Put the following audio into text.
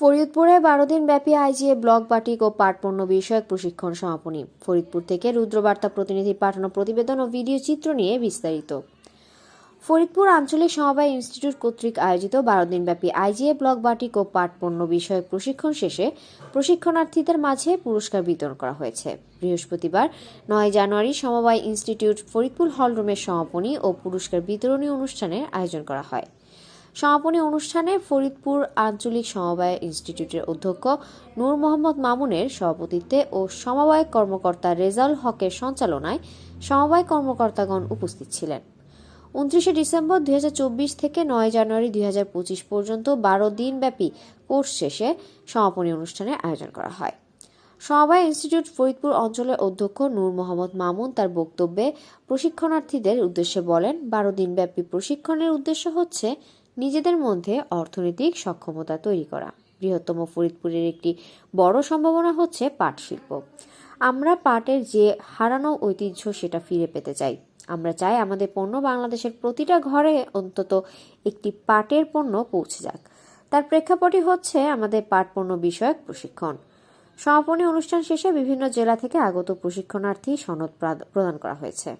ফরিদপুরে বারো দিন ব্যাপী আইজিএ ব্লক বাটিক ও পাটপণ্য বিষয়ক প্রশিক্ষণ সমাপনী। ফরিদপুর থেকে রুদ্রবার্তা প্রতিনিধি পাঠানো প্রতিবেদন ও ভিডিও চিত্র নিয়ে বিস্তারিত। ফরিদপুর আঞ্চলিক সমবায় ইনস্টিটিউট কর্তৃক আয়োজিত বারো দিনব্যাপী আইজিএ ব্লক বাটিক ও পাটপণ্য বিষয়ক প্রশিক্ষণ শেষে প্রশিক্ষণার্থীদের মাঝে পুরস্কার বিতরণ করা হয়েছে। বৃহস্পতিবার, নয় জানুয়ারি, সমবায় ইনস্টিটিউট ফরিদপুর হলরুমের সমাপনী ও পুরস্কার বিতরণী অনুষ্ঠানের আয়োজন করা হয়। সমাপনী অনুষ্ঠানে ফরিদপুর আঞ্চলিক সমবায় ইনস্টিটিউটের অধ্যক্ষ নূর মোহাম্মদ মামুনের সভাপতিত্বে ও সমবায় কর্মকর্তা রেজাল হকের সঞ্চালনায় সমবায় কর্মকর্তাগণ উপস্থিত ছিলেন। উনত্রিশে ডিসেম্বর দুই হাজার চব্বিশ থেকে নয় জানুয়ারি দুই হাজার পঁচিশ পর্যন্ত বারো দিনব্যাপী কোর্স শেষে সমাপনী অনুষ্ঠানের আয়োজন করা হয়। সমবায় ইনস্টিটিউট ফরিদপুর অঞ্চলের অধ্যক্ষ নূর মোহাম্মদ মামুন তার বক্তব্যে প্রশিক্ষণার্থীদের উদ্দেশ্যে বলেন, বারো দিনব্যাপী প্রশিক্ষণের উদ্দেশ্য হচ্ছে নিজেদের মধ্যে অর্থনৈতিক সক্ষমতা তৈরি করা। বৃহত্তম ফরিদপুরের একটি বড় সম্ভাবনা হচ্ছে পাট শিল্প আমরা পাটের যে হারানো ঐতিহ্য সেটা ফিরে পেতে চাই। আমরা চাই আমাদের পণ্য বাংলাদেশের প্রতিটা ঘরে অন্তত একটি পাটের পণ্য পৌঁছে যাক। তার প্রেক্ষাপটই হচ্ছে আমাদের পাট পণ্য বিষয়ক প্রশিক্ষণ। সমাপনী অনুষ্ঠান শেষে বিভিন্ন জেলা থেকে আগত প্রশিক্ষণার্থী সনদ প্রাদ- প্রদান করা হয়েছে।